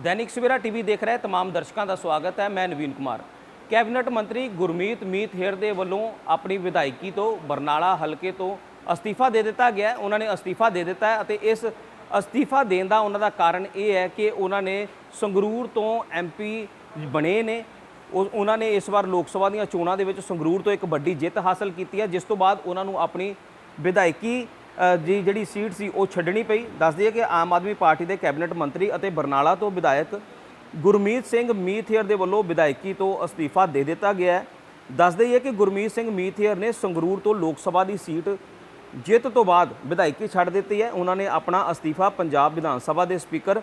Dainik Savera TV ਦੇਖ ਰਹੇ तमाम ਦਰਸ਼ਕਾਂ ਦਾ ਸਵਾਗਤ ਹੈ ਮੈਂ ਨਵੀਨ ਕੁਮਾਰ ਕੈਬਨਿਟ ਮੰਤਰੀ ਗੁਰਮੀਤ ਮੀਤ ਹੇਰ ਦੇ ਵੱਲੋਂ ਆਪਣੀ ਵਿਧਾਇਕੀ ਤੋਂ ਬਰਨਾਲਾ ਹਲਕੇ ਤੋਂ ਅਸਤੀਫਾ ਦੇ ਦਿੱਤਾ ਗਿਆ ਹੈ। ਉਹਨਾਂ ਨੇ ਅਸਤੀਫਾ ਦੇ ਦਿੱਤਾ ਹੈ ਅਤੇ ਇਸ ਅਸਤੀਫਾ ਦੇਣ ਦਾ ਉਹਨਾਂ ਦਾ ਕਾਰਨ ਇਹ ਹੈ ਕਿ ਉਹਨਾਂ ਨੇ ਸੰਗਰੂਰ ਤੋਂ ਐਮਪੀ ਬਣੇ ਨੇ ਉਹ- ਉਹਨਾਂ ਨੇ ਇਸ ਵਾਰ ਲੋਕ ਸਭਾ ਦੀਆਂ ਚੋਣਾਂ ਦੇ ਵਿੱਚ ਸੰਗਰੂਰ ਤੋਂ ਇੱਕ ਵੱਡੀ ਜਿੱਤ ਹਾਸਲ ਕੀਤੀ ਹੈ ਜਿਸ ਤੋਂ ਬਾਅਦ ਉਹਨਾਂ ਨੂੰ ਆਪਣੀ ਵਿਧਾਇਕੀ ਅ, ਦੀ ਜਿਹੜੀ ਸੀਟ ਸੀ, ਉਹ ਛੱਡਣੀ ਪਈ। ਦੱਸ ਦਈਏ ਕਿ ਆਮ ਆਦਮੀ ਪਾਰਟੀ ਦੇ ਕੈਬਨਿਟ ਮੰਤਰੀ ਅਤੇ ਬਰਨਾਲਾ ਤੋਂ ਵਿਧਾਇਕ ਗੁਰਮੀਤ ਸਿੰਘ ਮੀਥੇਰ ਦੇ ਵੱਲੋਂ ਵਿਧਾਇਕੀ ਤੋਂ ਅਸਤੀਫਾ ਦੇ ਦਿੱਤਾ ਗਿਆ ਹੈ। ਦੱਸ ਦਈਏ ਕਿ ਗੁਰਮੀਤ ਸਿੰਘ ਮੀਥੇਰ ਨੇ ਸੰਗਰੂਰ ਤੋਂ ਲੋਕ ਸਭਾ ਦੀ ਸੀਟ ਜਿੱਤ ਤੋਂ ਬਾਅਦ ਵਿਧਾਇਕੀ ਛੱਡ ਦਿੱਤੀ ਹੈ। ਉਹਨਾਂ ਨੇ ਆਪਣਾ ਅਸਤੀਫਾ ਪੰਜਾਬ ਵਿਧਾਨ ਸਭਾ ਦੇ ਸਪੀਕਰ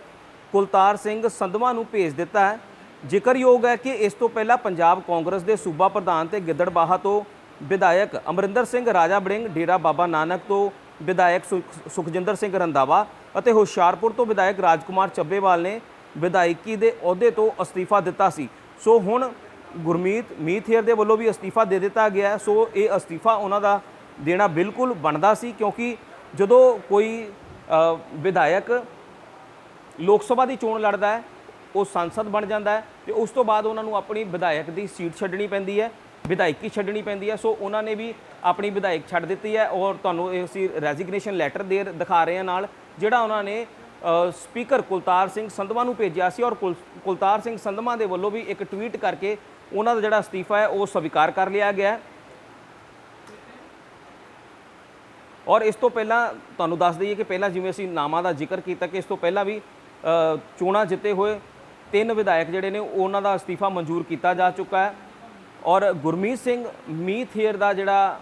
ਕੁਲਤਾਰ ਸਿੰਘ ਸੰਧਵਾ ਨੂੰ ਭੇਜ ਦਿੱਤਾ ਹੈ। ਜ਼ਿਕਰਯੋਗ ਹੈ ਕਿ ਇਸ ਤੋਂ ਪਹਿਲਾਂ ਪੰਜਾਬ ਕਾਂਗਰਸ ਦੇ ਸੂਬਾ ਪ੍ਰਧਾਨ ਤੇ ਗਿੱਦੜਬਾਹਾ ਤੋਂ ਵਿਧਾਇਕ ਅਮਰਿੰਦਰ ਸਿੰਘ ਰਾਜਾ ਬੜਿੰਗ ਡੇਰਾ ਬਾਬਾ ਨਾਨਕ ਤੋਂ ਵਿਧਾਇਕ ਸੁਖ- ਸੁਖਜਿੰਦਰ ਸਿੰਘ ਰੰਧਾਵਾ ਅਤੇ ਹੁਸ਼ਿਆਰਪੁਰ ਤੋਂ ਵਿਧਾਇਕ ਰਾਜਕੁਮਾਰ ਚੱਬੇਵਾਲ ਨੇ ਵਿਧਾਇਕੀ ਦੇ ਅਹੁਦੇ ਤੋਂ ਅਸਤੀਫਾ ਦਿੱਤਾ ਸੀ। ਸੋ ਹੁਣ ਗੁਰਮੀਤ ਮੀਥੇਰ ਦੇ ਵੱਲੋਂ ਵੀ ਅਸਤੀਫਾ ਦੇ ਦਿੱਤਾ ਗਿਆ ਸੋ ਇਹ ਅਸਤੀਫਾ ਉਹਨਾਂ ਦਾ ਦੇਣਾ ਬਿਲਕੁਲ ਬਣਦਾ ਸੀ ਕਿਉਂਕਿ ਜਦੋਂ ਕੋਈ ਵਿਧਾਇਕ ਲੋਕ ਸਭਾ ਦੀ ਚੋਣ ਲੜਦਾ ਹੈ, ਉਹ ਸੰਸਦ ਬਣ ਜਾਂਦਾ ਹੈ ਤੇ ਉਸ ਤੋਂ ਬਾਅਦ ਉਹਨਾਂ ਨੂੰ ਆਪਣੀ ਵਿਧਾਇਕ ਦੀ ਸੀਟ ਛੱਡਣੀ ਪੈਂਦੀ ਹੈ। ਵਿਧਾਇਕੀ ਛੱਡਣੀ ਪੈਂਦੀ ਹੈ। ਸੋ ਉਹਨਾਂ ਨੇ ਵੀ ਆਪਣੀ ਵਿਧਾਇਕ ਛੱਡ ਦਿੱਤੀ ਹੈ ਔਰ ਤੁਹਾਨੂੰ ਇਹ ਅਸੀਂ ਰੈਜ਼ਿਗਨੇਸ਼ਨ ਲੈਟਰ ਦੇ ਦਿਖਾ ਰਹੇ ਹਾਂ ਨਾਲ, ਜਿਹੜਾ ਉਹਨਾਂ ਨੇ ਸਪੀਕਰ ਕੁਲਤਾਰ ਸਿੰਘ ਸੰਧਵਾ ਨੂੰ ਭੇਜਿਆ ਸੀ ਔਰ ਕੁਲ- ਕੁਲਤਾਰ ਸਿੰਘ ਸੰਧਵਾ ਦੇ ਵੱਲੋਂ ਵੀ ਇੱਕ ਟਵੀਟ ਕਰਕੇ ਉਹਨਾਂ ਦਾ ਜਿਹੜਾ ਅਸਤੀਫਾ ਹੈ ਉਹ ਸਵੀਕਾਰ ਕਰ ਲਿਆ ਗਿਆ ਹੈ। ਔਰ ਇਸ ਤੋਂ ਪਹਿਲਾਂ ਤੁਹਾਨੂੰ ਦੱਸ ਦਈਏ ਕਿ ਪਹਿਲਾਂ ਜਿਵੇਂ ਅਸੀਂ ਨਾਮਾਂ ਦਾ ਜ਼ਿਕਰ ਕੀਤਾ ਕਿ ਇਸ ਤੋਂ ਪਹਿਲਾਂ ਵੀ ਚੋਣਾਂ ਜਿੱਤੇ ਹੋਏ ਤਿੰਨ ਵਿਧਾਇਕ ਜਿਹੜੇ ਨੇ ਉਹਨਾਂ ਦਾ ਅਸਤੀਫਾ ਮਨਜ਼ੂਰ ਕੀਤਾ ਜਾ ਚੁੱਕਾ ਹੈ। ਔਰ ਗੁਰਮੀਤ ਸਿੰਘ ਮੀਥੇਰ ਦਾ ਜਿਹੜਾ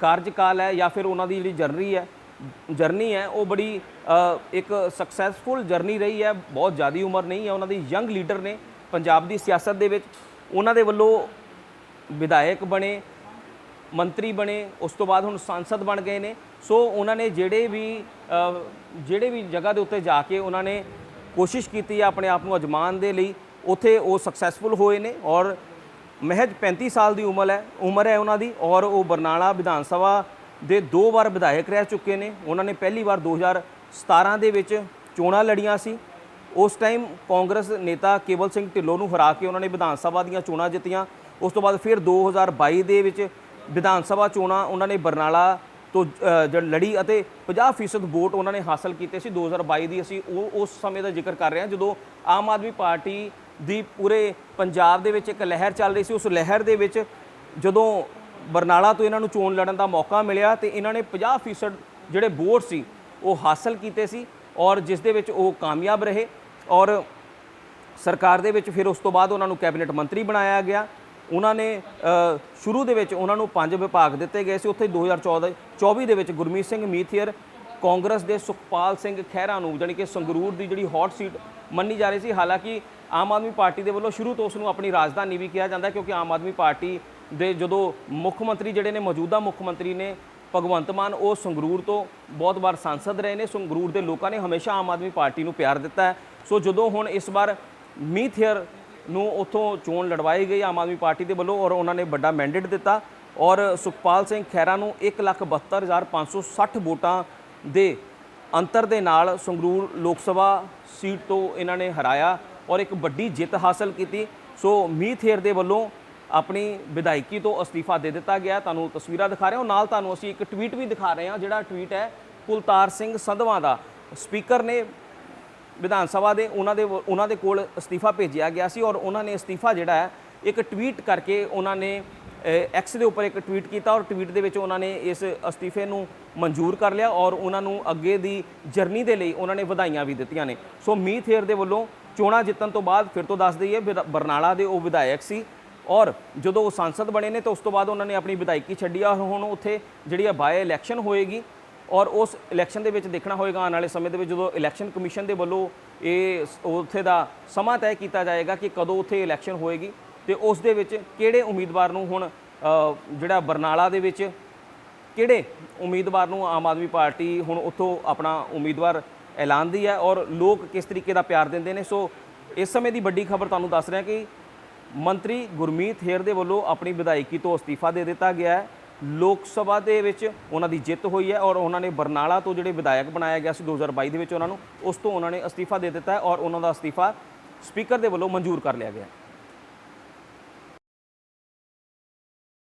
ਕਾਰਜਕਾਲ ਹੈ ਜਾਂ ਫਿਰ ਉਹਨਾਂ ਦੀ ਜਿਹੜੀ ਜਰਨੀ ਹੈ ਜਰਨੀ ਹੈ, ਉਹ ਬੜੀ ਇੱਕ ਸਕਸੈਸਫੁਲ ਜਰਨੀ ਰਹੀ ਹੈ। ਬਹੁਤ ਜ਼ਿਆਦੀ ਉਮਰ ਨਹੀਂ ਹੈ। ਉਹਨਾਂ ਦੀ ਯੰਗ ਲੀਡਰ ਨੇ ਪੰਜਾਬ ਦੀ ਸਿਆਸਤ ਦੇ ਵਿੱਚ ਉਹਨਾਂ ਦੇ ਵੱਲੋਂ ਵਿਧਾਇਕ ਬਣੇ, ਮੰਤਰੀ ਬਣੇ, ਉਸ ਤੋਂ ਬਾਅਦ ਹੁਣ ਸੰਸਦ ਬਣ ਗਏ ਨੇ। ਸੋ ਉਹਨਾਂ ਨੇ ਜਿਹੜੇ ਵੀ ਜਿਹੜੇ ਵੀ ਜਗ੍ਹਾ ਦੇ ਉੱਤੇ ਜਾ ਕੇ ਉਹਨਾਂ ਨੇ ਕੋਸ਼ਿਸ਼ ਕੀਤੀ ਹੈ ਆਪਣੇ ਆਪ ਨੂੰ ਅਜਮਾਨ ਦੇ ਲਈ, ਉੱਥੇ ਉਹ ਸਕਸੈਸਫੁਲ ਹੋਏ ਨੇ ਔਰ ਮਹਿਜ 35 ਸਾਲ ਦੀ ਉਮਰ ਹੈ ਉਮਰ ਹੈ ਉਹਨਾਂ ਦੀ ਔਰ ਉਹ ਬਰਨਾਲਾ ਵਿਧਾਨ ਸਭਾ ਦੇ ਦੋ ਵਾਰ ਵਿਧਾਇਕ ਰਹਿ ਚੁੱਕੇ ਨੇ। ਉਹਨਾਂ ਨੇ ਪਹਿਲੀ ਵਾਰ 2017 ਦੇ ਵਿੱਚ ਚੋਣਾਂ ਲੜੀਆਂ ਸੀ। ਉਸ ਟਾਈਮ ਕਾਂਗਰਸ ਨੇਤਾ ਕੇਵਲ ਸਿੰਘ ਢਿੱਲੋਂ ਨੂੰ ਹਰਾ ਕੇ ਉਹਨਾਂ ਨੇ ਵਿਧਾਨ ਸਭਾ ਦੀਆਂ ਚੋਣਾਂ ਜਿੱਤੀਆਂ। ਉਸ ਤੋਂ ਬਾਅਦ ਫਿਰ 2022 ਦੇ ਵਿੱਚ ਵਿਧਾਨ ਸਭਾ ਚੋਣਾਂ ਉਹਨਾਂ ਨੇ ਬਰਨਾਲਾ ਤੋਂ ਅ, ਲੜੀ ਅਤੇ 50% ਵੋਟ ਉਹਨਾਂ ਨੇ ਹਾਸਲ ਕੀਤੇ ਸੀ। 2022 ਦੀ ਅਸੀਂ ਉਹ ਉਸ ਸਮੇਂ ਦਾ ਜ਼ਿਕਰ ਕਰ ਰਹੇ ਹਾਂ ਜਦੋਂ ਆਮ ਆਦਮੀ ਪਾਰਟੀ ਦੀ ਪੂਰੇ ਪੰਜਾਬ ਦੇ ਵਿੱਚ ਇੱਕ ਲਹਿਰ ਚੱਲ ਰਹੀ ਸੀ। ਉਸ ਲਹਿਰ ਦੇ ਵਿੱਚ ਜਦੋਂ ਬਰਨਾਲਾ ਤੋਂ ਇਹਨਾਂ ਨੂੰ ਚੋਣ ਲੜਨ ਦਾ ਮੌਕਾ ਮਿਲਿਆ ਤੇ ਇਹਨਾਂ ਨੇ 50% ਜਿਹੜੇ ਵੋਟ ਸੀ, ਉਹ ਹਾਸਲ ਕੀਤੇ ਸੀ ਔਰ ਜਿਸ ਦੇ ਵਿੱਚ ਉਹ ਕਾਮਯਾਬ ਰਹੇ ਔਰ ਸਰਕਾਰ ਦੇ ਵਿੱਚ ਫਿਰ ਉਸ ਤੋਂ ਬਾਅਦ ਉਹਨਾਂ ਨੂੰ ਕੈਬਨਿਟ ਮੰਤਰੀ ਬਣਾਇਆ ਗਿਆ। ਉਹਨਾਂ ਨੇ ਸ਼ੁਰੂ ਦੇ ਵਿੱਚ ਉਹਨਾਂ ਨੂੰ ਪੰਜ ਵਿਭਾਗ ਦਿੱਤੇ ਗਏ ਸੀ। ਉੱਥੇ 2014 24 ਦੇ ਵਿੱਚ ਗੁਰਮੀਤ ਸਿੰਘ ਮੀਥੀਅਰ ਕਾਂਗਰਸ ਦੇ ਸੁਖਪਾਲ ਸਿੰਘ ਖਹਿਰਾ ਨੂੰ, ਜਾਣੀ ਕਿ ਸੰਗਰੂਰ ਦੀ ਜਿਹੜੀ ਹੌਟ ਸੀਟ ਮੰਨੀ ਜਾ ਰਹੀ ਸੀ, ਹਾਲਾਂਕਿ ਆਮ ਆਦਮੀ ਪਾਰਟੀ ਦੇ ਵੱਲੋਂ ਸ਼ੁਰੂ ਤੋਂ ਉਸ ਨੂੰ ਆਪਣੀ ਰਾਜਧਾਨੀ ਵੀ ਕਿਹਾ ਜਾਂਦਾ ਕਿਉਂਕਿ ਆਮ ਆਦਮੀ ਪਾਰਟੀ ਦੇ ਜਦੋਂ ਮੁੱਖ ਮੰਤਰੀ ਜਿਹੜੇ ਨੇ, ਮੌਜੂਦਾ ਮੁੱਖ ਮੰਤਰੀ ਨੇ, ਭਗਵੰਤ ਮਾਨ, ਉਹ ਸੰਗਰੂਰ ਤੋਂ ਬਹੁਤ ਵਾਰ ਸੰਸਦ ਰਹੇ ਨੇ, ਸੰਗਰੂਰ ਦੇ ਲੋਕਾਂ ਨੇ ਹਮੇਸ਼ਾ ਆਮ ਆਦਮੀ ਪਾਰਟੀ ਨੂੰ ਪਿਆਰ ਦਿੱਤਾ ਹੈ। ਸੋ ਜਦੋਂ ਹੁਣ ਇਸ ਵਾਰ ਮੀਥੇਅਰ ਨੂੰ ਉੱਥੋਂ ਚੋਣ ਲੜਵਾਈ ਗਈ ਆਮ ਆਦਮੀ ਪਾਰਟੀ ਦੇ ਵੱਲੋਂ, ਔਰ ਉਹਨਾਂ ਨੇ ਵੱਡਾ ਮੈਂਡੇਟ ਦਿੱਤਾ, ਔਰ ਸੁਖਪਾਲ ਸਿੰਘ ਖਹਿਰਾ ਨੂੰ 172560 ਵੋਟਾਂ ਦੇ ਅੰਤਰ ਦੇ ਨਾਲ ਸੰਗਰੂਰ ਲੋਕ ਸਭਾ ਸੀਟ ਤੋਂ ਇਹਨਾਂ ਨੇ ਹਰਾਇਆ ਔਰ ਇੱਕ ਵੱਡੀ ਜਿੱਤ ਹਾਸਲ ਕੀਤੀ। ਸੋ ਮੀਥੇਰ ਦੇ ਵੱਲੋਂ ਆਪਣੀ ਵਿਧਾਇਕੀ ਤੋਂ ਅਸਤੀਫਾ ਦੇ ਦਿੱਤਾ ਗਿਆ। ਤੁਹਾਨੂੰ ਤਸਵੀਰਾਂ ਦਿਖਾ ਰਹੇ ਹਾਂ। ਨਾਲ ਤੁਹਾਨੂੰ ਅਸੀਂ ਇੱਕ ਟਵੀਟ ਵੀ ਦਿਖਾ ਰਹੇ ਹਾਂ, ਜਿਹੜਾ ਟਵੀਟ ਹੈ ਕੁਲਤਾਰ ਸਿੰਘ ਸੰਧਵਾ ਦਾ। ਸਪੀਕਰ ਨੇ ਵਿਧਾਨ ਸਭਾ ਦੇ ਉਹਨਾਂ ਦੇ ਵ- ਉਹਨਾਂ ਦੇ ਕੋਲ ਅਸਤੀਫਾ ਭੇਜਿਆ ਗਿਆ ਸੀ ਔਰ ਉਹਨਾਂ ਨੇ ਅਸਤੀਫਾ ਜਿਹੜਾ ਹੈ, ਇੱਕ ਟਵੀਟ ਕਰਕੇ ਉਹਨਾਂ ਨੇ ਐਕਸ ਦੇ ਉੱਪਰ ਇੱਕ ਟਵੀਟ ਕੀਤਾ ਔਰ ਟਵੀਟ ਦੇ ਵਿੱਚ ਉਹਨਾਂ ਨੇ ਇਸ ਅਸਤੀਫੇ ਨੂੰ ਮਨਜ਼ੂਰ ਕਰ ਲਿਆ ਔਰ ਉਹਨਾਂ ਨੂੰ ਅੱਗੇ ਦੀ ਜਰਨੀ ਦੇ ਲਈ ਉਹਨਾਂ ਨੇ ਵਧਾਈਆਂ ਵੀ ਦਿੱਤੀਆਂ ਨੇ। ਸੋ ਮੀਥੇਰ ਦੇ ਵੱਲੋਂ ਚੋਣਾਂ ਜਿੱਤਣ ਤੋਂ ਬਾਅਦ ਫਿਰ ਤੋਂ ਦੱਸ ਦਈਏ, ਵਿਧਾ- ਬਰਨਾਲਾ ਦੇ ਉਹ ਵਿਧਾਇਕ ਸੀ ਔਰ ਜਦੋਂ ਉਹ ਸੰਸਦ ਬਣੇ ਨੇ ਤਾਂ ਉਸ ਤੋਂ ਬਾਅਦ ਉਹਨਾਂ ਨੇ ਆਪਣੀ ਵਿਧਾਇਕੀ ਛੱਡੀ ਆ। ਹੁਣ ਉੱਥੇ ਜਿਹੜੀ ਆ ਬਾਏ ਇਲੈਕਸ਼ਨ ਹੋਏਗੀ ਔਰ ਉਸ ਇਲੈਕਸ਼ਨ ਦੇ ਵਿੱਚ ਦੇਖਣਾ ਹੋਏਗਾ, ਆਉਣ ਵਾਲੇ ਸਮੇਂ ਦੇ ਵਿੱਚ ਜਦੋਂ ਇਲੈਕਸ਼ਨ ਕਮਿਸ਼ਨ ਦੇ ਵੱਲੋਂ ਇਹ ਉੱਥੇ ਦਾ ਸਮਾਂ ਤੈਅ ਕੀਤਾ ਜਾਏਗਾ ਕਿ ਕਦੋਂ ਉੱਥੇ ਇਲੈਕਸ਼ਨ ਹੋਏਗੀ। ਤੇ ਉਸ ਦੇ ਵਿੱਚ ਕਿਹੜੇ ਉਮੀਦਵਾਰ ਨੂੰ ਹੁਣ ਜਿਹੜਾ ਬਰਨਾਲਾ ਦੇ ਵਿੱਚ ਕਿਹੜੇ ਉਮੀਦਵਾਰ ਨੂੰ ਆਮ ਆਦਮੀ ਪਾਰਟੀ ਹੁਣ ਉੱਥੋਂ ਆਪਣਾ ਉਮੀਦਵਾਰ ਐਲਾਨਦੀ ਹੈ ਔਰ ਲੋਕ ਕਿਸ ਤਰੀਕੇ ਦਾ ਪਿਆਰ ਦਿੰਦੇ ਨੇ? ਸੋ ਇਸ ਸਮੇਂ ਦੀ ਵੱਡੀ ਖਬਰ ਤੁਹਾਨੂੰ ਦੱਸ ਰਿਹਾ ਕਿ ਮੰਤਰੀ ਗੁਰਮੀਤ ਹੇਰ ਦੇ ਵੱਲੋਂ ਆਪਣੀ ਵਿਧਾਇਕੀ ਤੋਂ ਅਸਤੀਫਾ ਦੇ ਦਿੱਤਾ ਗਿਆ ਹੈ। ਲੋਕ ਸਭਾ ਦੇ ਵਿੱਚ ਉਹਨਾਂ ਦੀ ਜਿੱਤ ਹੋਈ ਹੈ ਔਰ ਉਹਨਾਂ ਨੇ ਬਰਨਾਲਾ ਤੋਂ ਜਿਹੜੇ ਵਿਧਾਇਕ ਬਣਾਇਆ ਗਿਆ ਸੀ 2022 ਦੇ ਵਿੱਚ ਉਹਨਾਂ ਨੂੰ, ਉਸ ਤੋਂ ਉਹਨਾਂ ਨੇ ਅਸਤੀਫਾ ਦੇ ਦਿੱਤਾ ਹੈ ਔਰ ਉਹਨਾਂ ਦਾ ਅਸਤੀਫਾ ਸਪੀਕਰ ਦੇ ਵੱਲੋਂ ਮਨਜ਼ੂਰ ਕਰ ਲਿਆ ਗਿਆ ਹੈ।